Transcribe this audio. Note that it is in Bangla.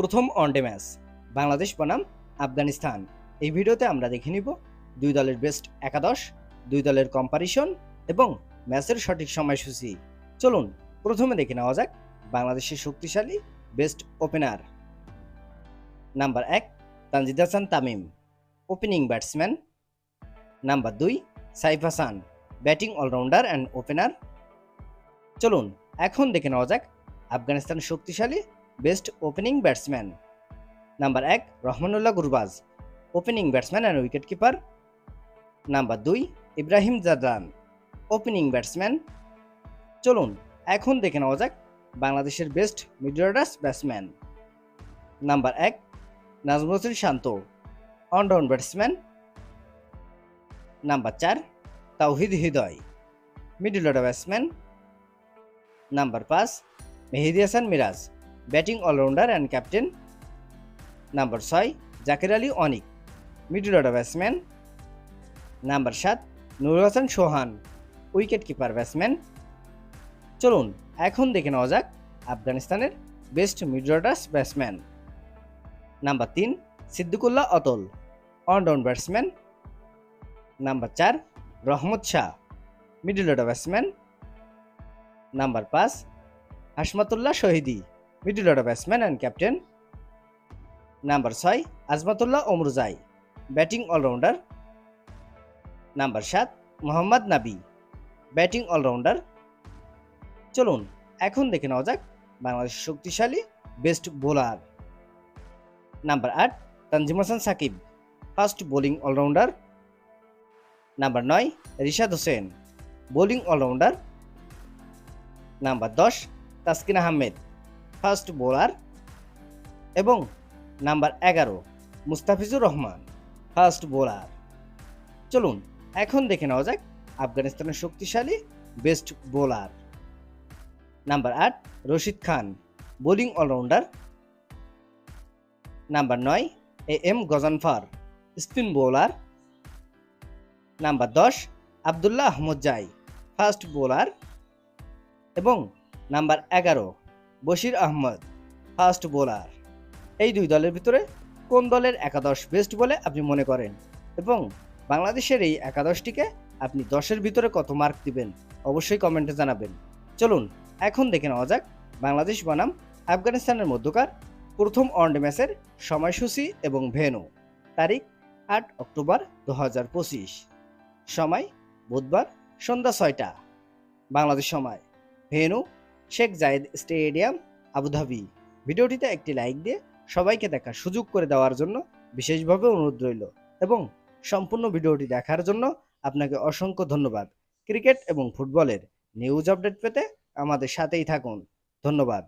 প্রথম ওয়ানডে ম্যাচ বাংলাদেশ বনাম, আফগানিস্তান। এই ভিডিওতে আমরা দেখে নিব দুই দলের বেস্ট একাদশ, দুই দলের কম্পারিশন এবং ম্যাচের সঠিক সময়সূচি। চলুন, প্রথমে দেখে নেওয়া যাক বাংলাদেশের শক্তিশালী বেস্ট ওপেনার নাম্বার এক, Tanzid Hasan Tamim. Opening batsman number দুই, Saif Hasan. Batting allrounder and opener চলুন, এখন দেখে নেওয়া যাক আফগানিস্তান শক্তিশালী বেস্ট ওপেনিং ব্যাটসম্যান। নাম্বার এক, Rahmanullah Gurbaz, opening batsman and wicket keeper number দুই, ইব্রাহিম জাদান ওপেনিং ব্যাটসম্যান। চলুন, এখন দেখে নেওয়া যাক বাংলাদেশের best middle orders batsman. Number এক, Najmul Hossain Shanto, allround batsman. Number চার, Towhid Hridoy, middle order batsman. Number পাঁচ, Mehedi Hasan Miraz batting allrounder and captain number ছয় Jaker Ali Anik, middle order batsman number সাত Nurul Hasan Sohan, wicket keeper batsman. চলুন, এখন দেখে নেওয়া যাক আফগানিস্তানের best middle orders batsman. Number তিন Sediqullah Atal, allround batsman. Number চার Rahmat Shah, middle order batsman. Number পাঁচ Hashmatullah Shahidi middle order batsman and captain number ছয়, Azmatullah Omarzai batting allrounder number সাত, মোহাম্মদ নাবি ব্যাটিং অলরাউন্ডার চলুন, এখন দেখে নেওয়া যাক বাংলাদেশের শক্তিশালী বেস্ট বোলার নাম্বার আট, Tanzim Hasan Sakib fast bowling allrounder number নয়, Rishad Hossain bowling allrounder number দশ, তাসকিন আহমেদ ফার্স্ট বোলার এবং নাম্বার এগারো, মুস্তাফিজুর রহমান, ফার্স্ট বোলার। চলুন, এখন দেখে নেওয়া যাক আফগানিস্তানের শক্তিশালী বেস্ট বোলার। নাম্বার আট, Rashid Khan, bowling allrounder. Number নয়, A M Ghazanfar, spin bowler. Number দশ, আবদুল্লাহ আহমদ জাই, ফার্স্ট বোলার। এবং নাম্বার এগারো বশির আহমদ ফার্স্ট বোলার। এই দুই দলের ভিতরে কোন দলের একাদশ বেস্ট বলে আপনি মনে করেন? এবং বাংলাদেশের এই একাদশটিকে আপনি দশের ভিতরে কত মার্ক দিবেন? অবশ্যই কমেন্টে জানাবেন। চলুন, এখন দেখে নেওয়া যাক বাংলাদেশ বনাম আফগানিস্তানের মধ্যকার প্রথম ওয়ানডে ম্যাচের সময়সূচি এবং ভেনু তারিখ, আট অক্টোবর দু হাজার পঁচিশ। সময়, বুধবার সন্ধ্যা ছয়টা। বাংলাদেশ সময় venue Sheikh Zayed stadium, Abu Dhabi. ভিডিওটিতে একটি লাইক দিয়ে সবাইকে দেখার সুযোগ করে দেওয়ার জন্য বিশেষভাবে অনুরোধ রইল এবং সম্পূর্ণ ভিডিওটি দেখার জন্য আপনাকে অসংখ্য ধন্যবাদ। ক্রিকেট এবং ফুটবলের নিউজ আপডেট পেতে আমাদের সাথেই থাকুন। ধন্যবাদ।